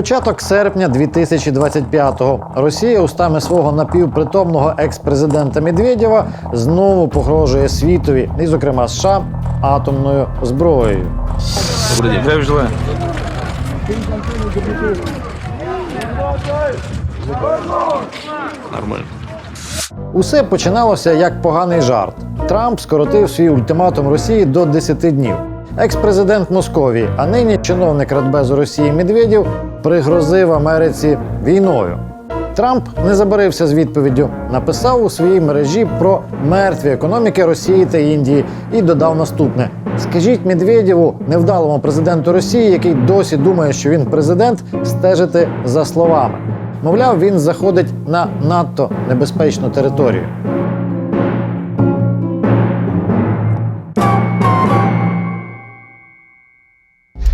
початок серпня 2025-го Росія устами свого напівпритомного екс-президента Медведєва знову погрожує світові, і, зокрема США, атомною зброєю. Нормально. Усе починалося як поганий жарт. Трамп скоротив свій ультиматум Росії до 10 днів. Екс-президент Московії, а нині чиновник Радбезу Росії Медведєв пригрозив Америці війною. Трамп не забарився з відповіддю, написав у своїй мережі про мертві економіки Росії та Індії і додав наступне: скажіть Медведєву, невдалому президенту Росії, який досі думає, що він президент, стежити за словами. Мовляв, він заходить на надто небезпечну територію.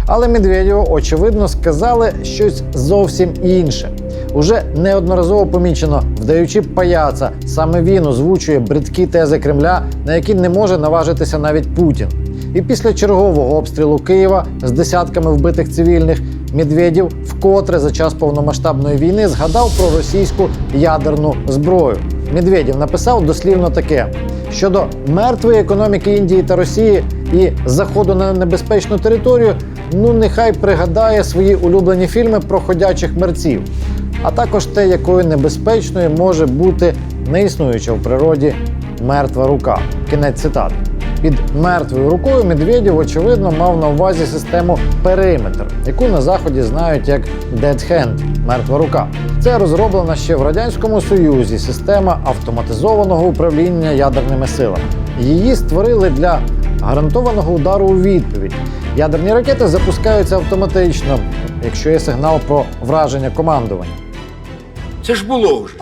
Але Медведєву, очевидно, сказали щось зовсім інше. Уже неодноразово помічено, вдаючи паяца, саме він озвучує бридкі тези Кремля, на які не може наважитися навіть Путін. І після чергового обстрілу Києва з десятками вбитих цивільних Медведєв вкотре за час повномасштабної війни згадав про російську ядерну зброю. Медведєв написав дослівно таке: щодо мертвої економіки Індії та Росії і заходу на небезпечну територію, ну нехай пригадає свої улюблені фільми про ходячих мерців, а також те, якою небезпечною може бути неіснуюча в природі мертва рука. Кінець цитати. Під мертвою рукою Медведєв, очевидно, мав на увазі систему периметр, яку на заході знають як Dead Hand – мертва рука. Це розроблена ще в радянському союзі система автоматизованого управління ядерними силами. Її створили для гарантованого удару у відповідь. Ядерні ракети запускаються автоматично, якщо є сигнал про враження командування. Це ж було вже.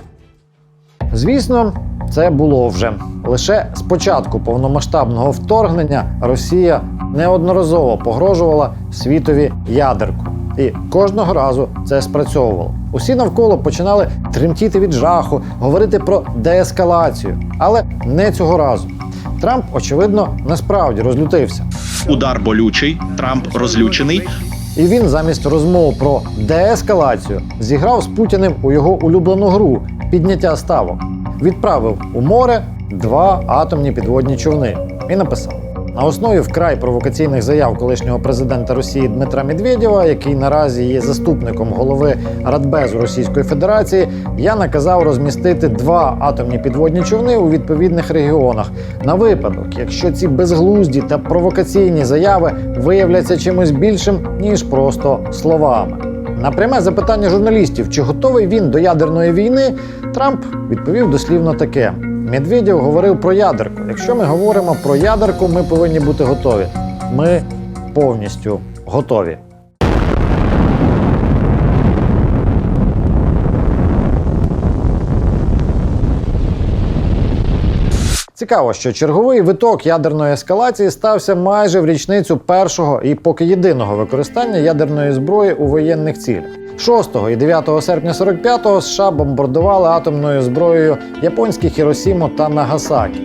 Звісно, це було вже лише з початку повномасштабного вторгнення Росія неодноразово погрожувала світові ядерку. І кожного разу це спрацьовувало. Усі навколо починали тремтіти від жаху, говорити про деескалацію, але не цього разу. Трамп, очевидно, насправді розлютився. Удар болючий, Трамп розлючений. І він замість розмов про деескалацію зіграв з Путіним у його улюблену гру підняття ставок. Відправив у море два атомні підводні човни і написав: на основі вкрай провокаційних заяв колишнього президента Росії Дмитра Медведєва, який наразі є заступником голови Радбезу Російської Федерації, я наказав розмістити два атомні підводні човни у відповідних регіонах на випадок, якщо ці безглузді та провокаційні заяви виявляться чимось більшим ніж просто словами. На пряме запитання журналістів, чи готовий він до ядерної війни, Трамп відповів дослівно таке: Медведєв говорив про ядерку. Якщо ми говоримо про ядерку, ми повинні бути готові. Ми повністю готові. Цікаво, що черговий виток ядерної ескалації стався майже в річницю першого і поки єдиного використання ядерної зброї у воєнних цілях. 6 і 9 серпня 45-го США бомбардували атомною зброєю японські Хіросіму та Нагасакі.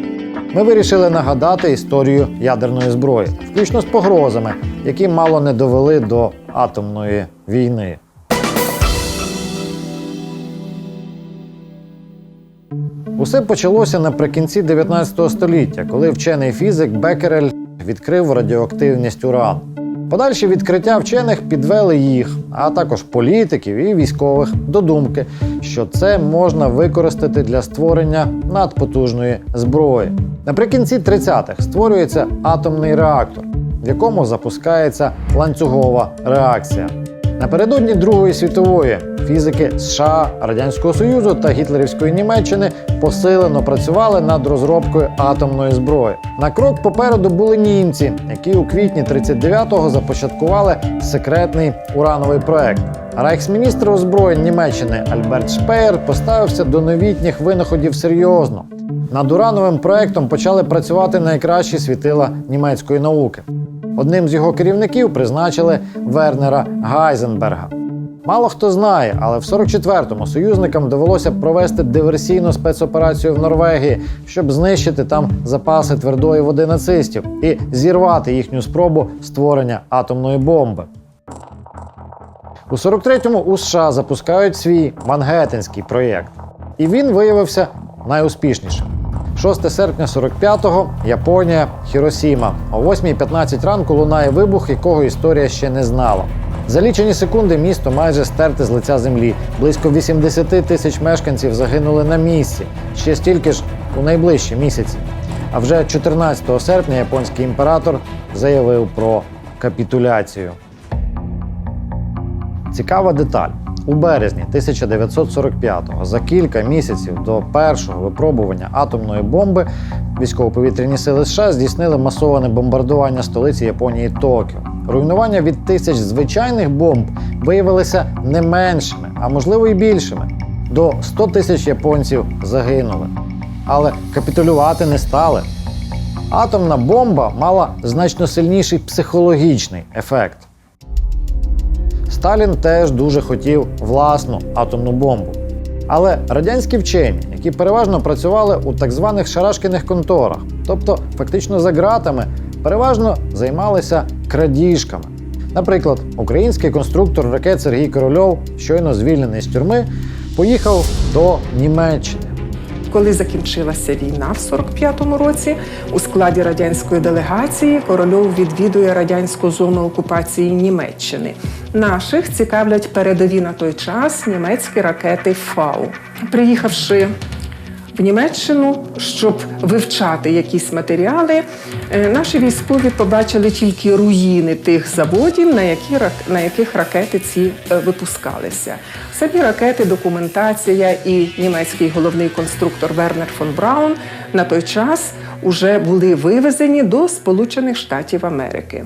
Ми вирішили нагадати історію ядерної зброї, включно з погрозами, які мало не довели до атомної війни. Усе почалося наприкінці 19 століття, коли вчений фізик Бекерель відкрив радіоактивність урану. Подальші відкриття вчених підвели їх, а також політиків і військових до думки, що це можна використати для створення надпотужної зброї. Наприкінці 30-х створюється атомний реактор, в якому запускається ланцюгова реакція. Напередодні Другої світової фізики США, Радянського Союзу та Гітлерівської Німеччини посилено працювали над розробкою атомної зброї. На крок попереду були німці, які у квітні 39-го започаткували секретний урановий проект. Райхсміністр озброєнь Німеччини Альберт Шпеєр поставився до новітніх винаходів серйозно. Над урановим проектом почали працювати найкращі світила німецької науки. Одним з його керівників призначили Вернера Гайзенберга. Мало хто знає, але в 44-му союзникам довелося провести диверсійну спецоперацію в Норвегії, щоб знищити там запаси твердої води нацистів і зірвати їхню спробу створення атомної бомби. У 43-му у США запускають свій Мангеттенський проєкт, і він виявився найуспішнішим. 6 серпня 45-го Японія, Хіросіма. О 8.15 ранку лунає вибух, якого історія ще не знала. За лічені секунди місто майже стерте з лиця землі. Близько 80 тисяч мешканців загинули на місці, ще стільки ж у найближчі місяці. А вже 14 серпня японський імператор заявив про капітуляцію. Цікава деталь. У березні 1945-го, за кілька місяців до першого випробування атомної бомби, військово-повітряні сили США здійснили масоване бомбардування столиці Японії Токіо. Руйнування від тисяч звичайних бомб виявилися не меншими, а можливо і більшими. До 100 тисяч японців загинули. Але капітулювати не стали. Атомна бомба мала значно сильніший психологічний ефект. Сталін теж дуже хотів власну атомну бомбу. Але радянські вчені, які переважно працювали у так званих шарашкіних конторах, тобто фактично за ґратами, переважно займалися крадіжками. Наприклад, український конструктор ракет Сергій Корольов, щойно звільнений з тюрми, поїхав до Німеччини. Коли закінчилася війна в 45-му році, у складі радянської делегації Корольов відвідує радянську зону окупації Німеччини. Наших цікавлять передові на той час німецькі ракети Фау. Приїхавши Німеччину, щоб вивчати якісь матеріали, е, наші військові побачили тільки руїни тих заводів, на, які, на яких ракети ці е, випускалися. Самі ракети, документація і німецький головний конструктор Вернер фон Браун на той час вже були вивезені до Сполучених Штатів Америки.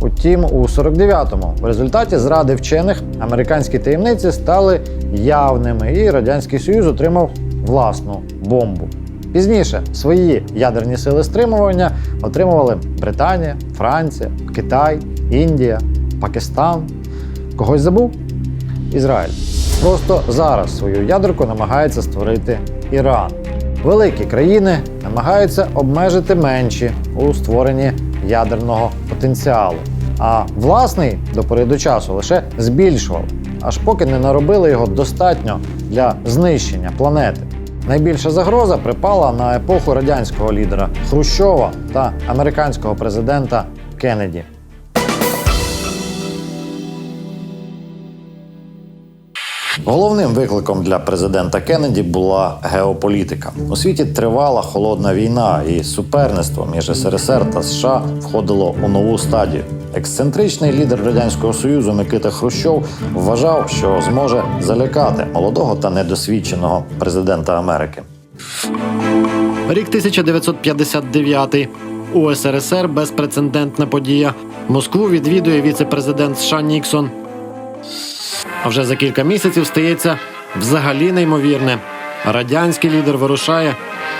Утім, у 49-му в результаті зради вчених американські таємниці стали явними, і Радянський Союз отримав власну бомбу. Пізніше свої ядерні сили стримування отримували Британія, Франція, Китай, Індія, Пакистан. Когось забув? Ізраїль. Просто зараз свою ядерку намагається створити Іран. Великі країни намагаються обмежити менші у створенні ядерного потенціалу. А власний до до часу лише збільшував, аж поки не наробили його достатньо для знищення планети. Найбільша загроза припала на епоху радянського лідера Хрущова та американського президента Кеннеді. Головним викликом для президента Кеннеді була геополітика. У світі тривала холодна війна, і суперництво між СРСР та США входило у нову стадію. Ексцентричний лідер радянського союзу Микита Хрущов вважав, що зможе залякати молодого та недосвідченого президента Америки. Рік 1959. У СРСР безпрецедентна подія. Москву відвідує віце-президент США Ніксон. А вже за кілька місяців стається взагалі неймовірне. Радянський лідер вирушає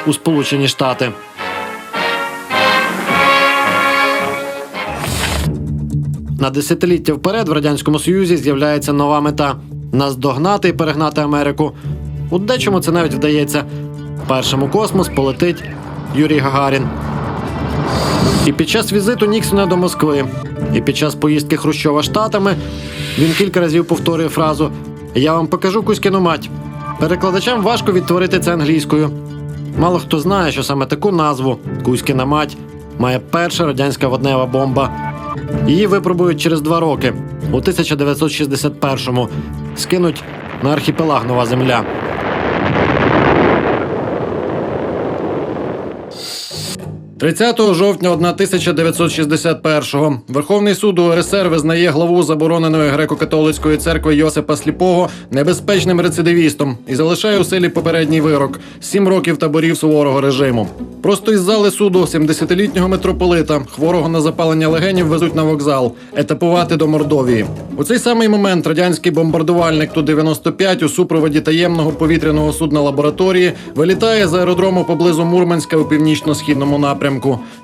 у Сполучені Штати. На десятиліття вперед в радянському союзі з'являється нова мета наздогнати і перегнати Америку. У дечому це навіть вдається. Першим у космос полетить Юрій Гагарін. І під час візиту Ніксона до Москви, і під час поїздки Хрущова штатами він кілька разів повторює фразу Я вам покажу Кузькину мать. Перекладачам важко відтворити це англійською. Мало хто знає, що саме таку назву Кузькіна мать має перша радянська воднева бомба. Її випробують через два роки. У 1961-му скинуть на архіпелаг Нова Земля. – 30 жовтня 1961-го Верховний суд УРСР визнає главу забороненої греко-католицької церкви Йосипа Сліпого небезпечним рецидивістом і залишає у силі попередній вирок сім років таборів суворого режиму. Просто із зали суду 70-літнього митрополита, хворого на запалення легенів, везуть на вокзал етапувати до Мордовії. У цей самий момент радянський бомбардувальник Ту-95 у супроводі таємного повітряного судна лабораторії вилітає з аеродрому поблизу Мурманська у північно-східному напрямку.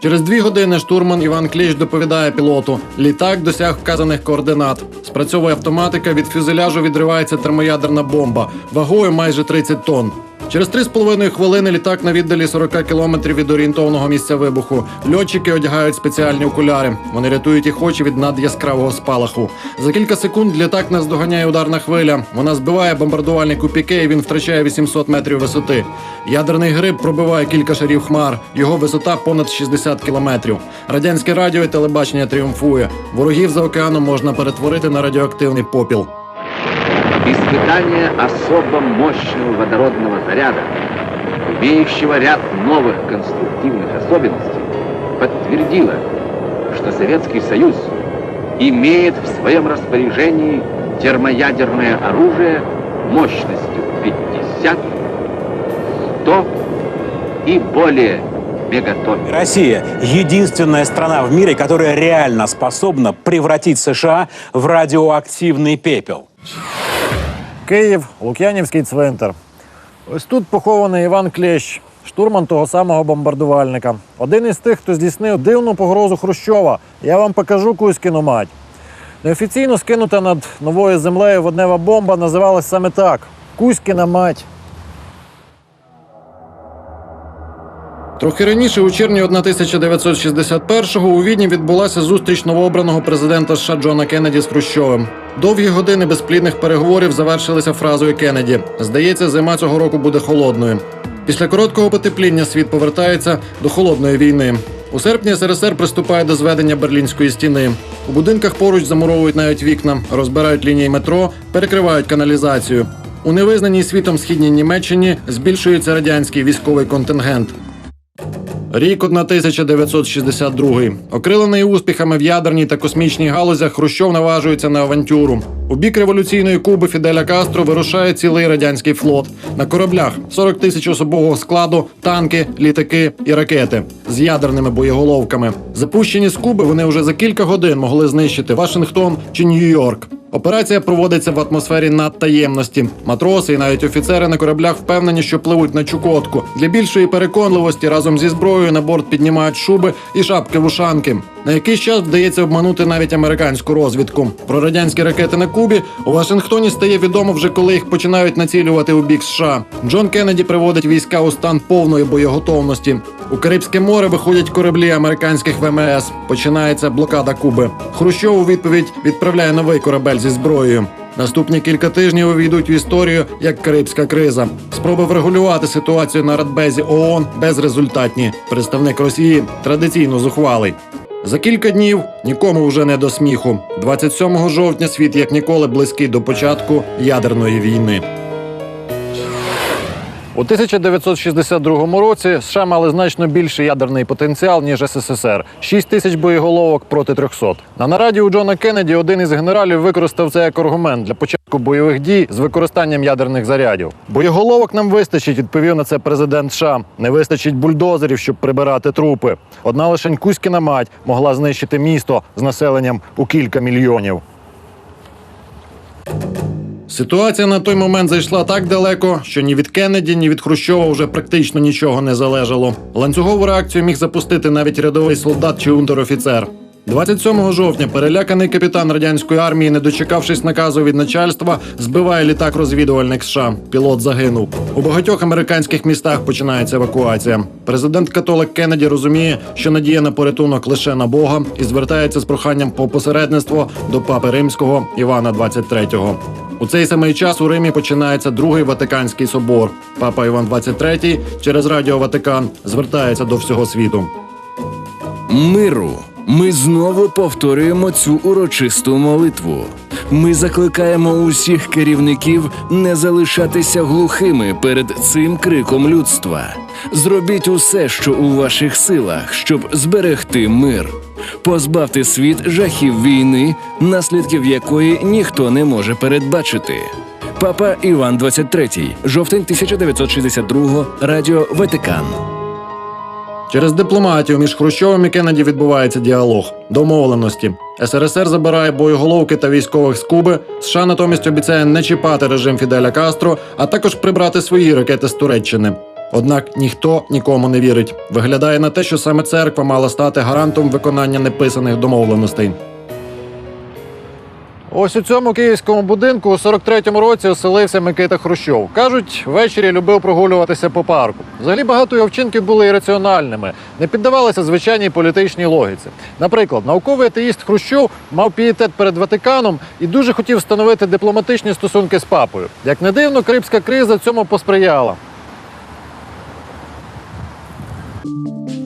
Через дві години штурман Іван Кліч доповідає пілоту: літак досяг вказаних координат. Спрацьовує автоматика. Від фюзеляжу відривається термоядерна бомба вагою майже 30 тонн. Через 3,5 хвилини літак на віддалі 40 кілометрів від орієнтовного місця вибуху. Льотчики одягають спеціальні окуляри. Вони рятують їх очі від надяскравого спалаху. За кілька секунд літак наздоганяє ударна хвиля. Вона збиває бомбардувальник у піке, і він втрачає 800 метрів висоти. Ядерний гриб пробиває кілька шарів хмар. Його висота понад 60 кілометрів. Радянське радіо і телебачення тріумфує. Ворогів за океаном можна перетворити на радіоактивний попіл. Испытание особо мощного водородного заряда, имеющего ряд новых конструктивных особенностей, подтвердило, что Советский Союз имеет в своем распоряжении термоядерное оружие мощностью 50, 100 и более мегатонн. Россия – единственная страна в мире, которая реально способна превратить США в радиоактивный пепел. Київ, Лук'янівський цвинтар. Ось тут похований Іван Клещ, штурман того самого бомбардувальника. Один із тих, хто здійснив дивну погрозу Хрущова. Я вам покажу Кузькіну мать. Неофіційно скинута над новою землею воднева бомба називалась саме так: Кузькіна мать. Трохи раніше, у червні 1961-го, у Відні відбулася зустріч новообраного президента США Джона Кеннеді з Хрущовим. Довгі години безплідних переговорів завершилися фразою Кеннеді: Здається, зима цього року буде холодною. Після короткого потепління світ повертається до холодної війни. У серпні СРСР приступає до зведення Берлінської стіни. У будинках поруч замуровують навіть вікна, розбирають лінії метро, перекривають каналізацію. У невизнаній світом східній Німеччині збільшується радянський військовий контингент. Рік 1962. Окрилений успіхами в ядерній та космічній галузях, Хрущов наважується на авантюру. У бік революційної Куби Фіделя Кастро вирушає цілий радянський флот на кораблях 40 тисяч особового складу, танки, літаки і ракети з ядерними боєголовками. Запущені з Куби вони вже за кілька годин могли знищити Вашингтон чи Нью-Йорк. Операція проводиться в атмосфері надтаємності. Матроси і навіть офіцери на кораблях впевнені, що пливуть на Чукотку. Для більшої переконливості разом зі зброєю на борт піднімають шуби і шапки вушанки. На якийсь час вдається обманути навіть американську розвідку. Про радянські ракети на Кубі у Вашингтоні стає відомо вже коли їх починають націлювати у бік США. Джон Кеннеді приводить війська у стан повної боєготовності. У Карибське море виходять кораблі американських ВМС. Починається блокада Куби. Хрущов у відповідь відправляє новий корабель зі зброєю. Наступні кілька тижнів увійдуть в історію як Карибська криза. Спроби врегулювати ситуацію на Радбезі ООН безрезультатні. Представник Росії традиційно зухвалий. За кілька днів нікому вже не до сміху. 27 жовтня світ як ніколи близький до початку ядерної війни. У 1962 році США мали значно більший ядерний потенціал, ніж СССР 6 тисяч боєголовок проти 300. На нараді у Джона Кеннеді один із генералів використав це як аргумент для початку бойових дій з використанням ядерних зарядів. Боєголовок нам вистачить, відповів на це президент США. Не вистачить бульдозерів, щоб прибирати трупи. Одна лише Кузькіна мать могла знищити місто з населенням у кілька мільйонів. Ситуація на той момент зайшла так далеко, що ні від Кеннеді, ні від Хрущова вже практично нічого не залежало. Ланцюгову реакцію міг запустити навіть рядовий солдат чи унтер-офіцер. 27 жовтня переляканий капітан радянської армії, не дочекавшись наказу від начальства, збиває літак-розвідувальник США. Пілот загинув. У багатьох американських містах починається евакуація. Президент католик Кеннеді розуміє, що надія на порятунок лише на Бога, і звертається з проханням по посередництво до папи римського Івана 23-го. У цей самий час у Римі починається другий Ватиканський собор. Папа Іван 23 через Радіо Ватикан звертається до всього світу. миру. Ми знову повторюємо цю урочисту молитву. Ми закликаємо усіх керівників не залишатися глухими перед цим криком людства. Зробіть усе, що у ваших силах, щоб зберегти мир. Позбавте світ жахів війни, наслідків якої ніхто не може передбачити. Папа Іван 23, жовтень 1962, Радіо Ватикан. Через дипломатію між Хрущовим і Кеннеді відбувається діалог, домовленості. СРСР забирає боєголовки та військових з Куби. США натомість обіцяє не чіпати режим Фіделя Кастро, а також прибрати свої ракети з Туреччини. Однак ніхто нікому не вірить. Виглядає на те, що саме церква мала стати гарантом виконання неписаних домовленостей. Ось у цьому київському будинку у 43-му році оселився Микита Хрущов. Кажуть, ввечері любив прогулюватися по парку. Взагалі багато його вчинків були ірраціональними, не піддавалися звичайній політичній логіці. Наприклад, науковий атеїст Хрущов мав пієтет перед Ватиканом і дуже хотів встановити дипломатичні стосунки з папою. Як не дивно, Крипська криза цьому посприяла.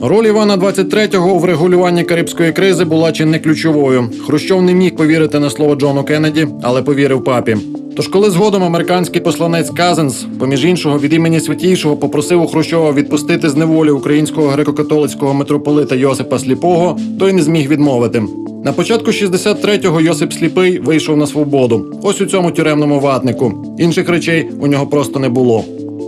Роль Івана 23-го у врегулюванні карибської кризи була чи не ключовою. Хрущов не міг повірити на слово Джону Кеннеді, але повірив папі. Тож, коли згодом американський посланець Казенс, поміж іншого від імені святійшого, попросив у Хрущова відпустити з неволі українського греко-католицького митрополита Йосипа Сліпого, той не зміг відмовити. На початку 63-го Йосип Сліпий вийшов на свободу. Ось у цьому тюремному ватнику. Інших речей у нього просто не було.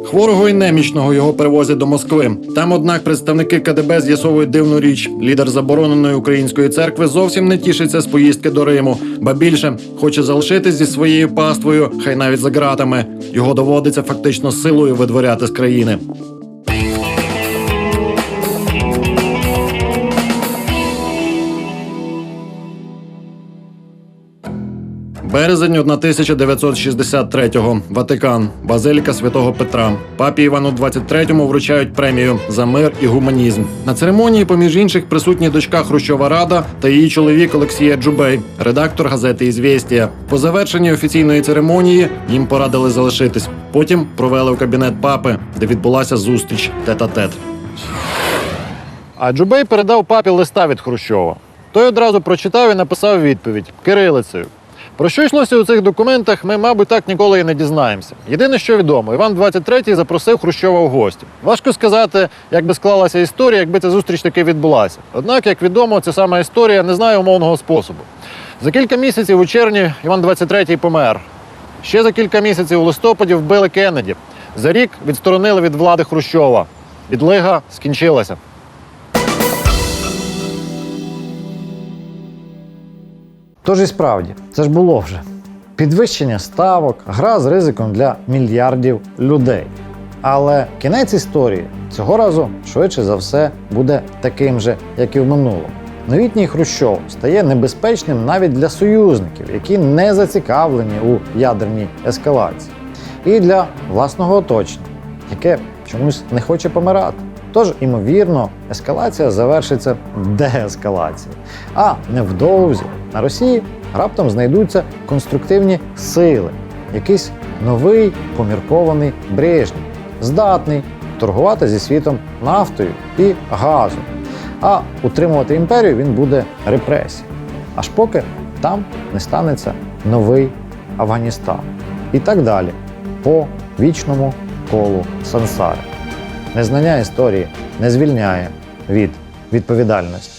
Хворого і немічного його перевозять до Москви. Там, однак, представники КДБ з'ясовують дивну річ. Лідер забороненої української церкви зовсім не тішиться з поїздки до Риму, ба більше хоче залишитись зі своєю паствою, хай навіть за ґратами. Його доводиться фактично силою видворяти з країни. Березень 1963-го. Ватикан, Базиліка Святого Петра. Папі Івану 23-му вручають премію за мир і гуманізм. На церемонії, поміж інших, присутні дочка Хрущова Рада та її чоловік Олексія Джубей, редактор газети «Ізвєстія». По завершенні офіційної церемонії їм порадили залишитись. Потім провели в кабінет папи, де відбулася зустріч тет-а-тет. А Джубей передав папі листа від Хрущова. Той одразу прочитав і написав відповідь кирилицею. Про що йшлося у цих документах, ми, мабуть, так ніколи і не дізнаємося. Єдине, що відомо, Іван 23 запросив Хрущова в гості. Важко сказати, як би склалася історія, якби ця зустріч таки відбулася. Однак, як відомо, ця сама історія не знає умовного способу. За кілька місяців у червні Іван 23 помер. Ще за кілька місяців у листопаді вбили Кеннеді. За рік відсторонили від влади Хрущова. Відлига скінчилася. Тож і справді, це ж було вже. Підвищення ставок, гра з ризиком для мільярдів людей. Але кінець історії цього разу швидше за все буде таким же, як і в минулому. Новітній Хрущов стає небезпечним навіть для союзників, які не зацікавлені у ядерній ескалації, і для власного оточення, яке чомусь не хоче помирати. Тож, ймовірно, ескалація завершиться деескалацією. А невдовзі на Росії раптом знайдуться конструктивні сили, якийсь новий поміркований Брежнєв, здатний торгувати зі світом нафтою і газом. А утримувати імперію він буде репресій. Аж поки там не станеться новий Афганістан. І так далі по вічному колу сансари. Незнання історії не звільняє від відповідальності.